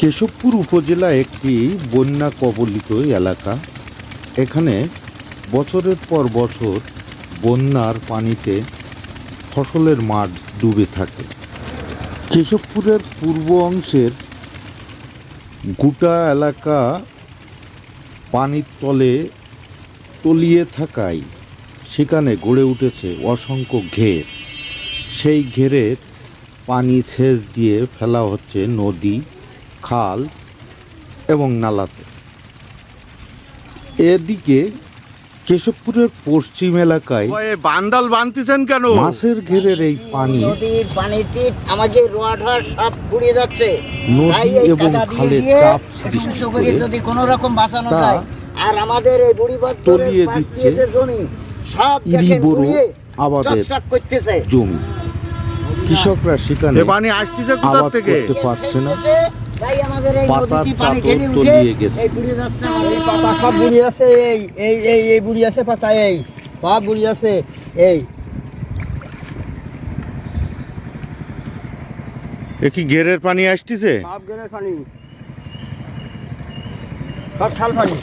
কেশবপুর উপজেলা একটি বন্যা কবলিত এলাকা। এখানে বছরের পর বছর বন্যার পানিতে ফসলের মাঠ ডুবে থাকে। কেশবপুরের পূর্ব অংশের গোটা এলাকা পানির তলে তলিয়ে থাকায় সেখানে গড়ে উঠেছে অসংখ্য ঘের। সেই ঘেরের পানি সেচ দিয়ে ফেলা হচ্ছে নদী। খাল এবং নালাতে। এদিকে কেশবপুরের পশ্চিম এলাকায় বান্দাল বানতেছেন কেন? মাছের ঘেরের এই পানি নদীর পানিতে আমাদের রোয়াঢ সব পুড়িয়ে যাচ্ছে। নদী এই এবং চাপ সৃষ্টি করে যদি কোনো রকম বাঁচানো যায় আর আমাদের এই বুড়ি তলিয়ে দিচ্ছে ইরি আবাদের জমি। কৃষকরা সেখানে পানি আসতেছে কোথা আবাদ থেকে? করতে পারছে না। এই চাদর তলিয়ে গেছে। পাতা সব বুড়ি আছে এই এই এই এই বুড়ি আছে পাতা এই সব বুড়ি আছে এই এ কি ঘেরের পানি আসতেছে সব গেলের পানি সব শাল পানি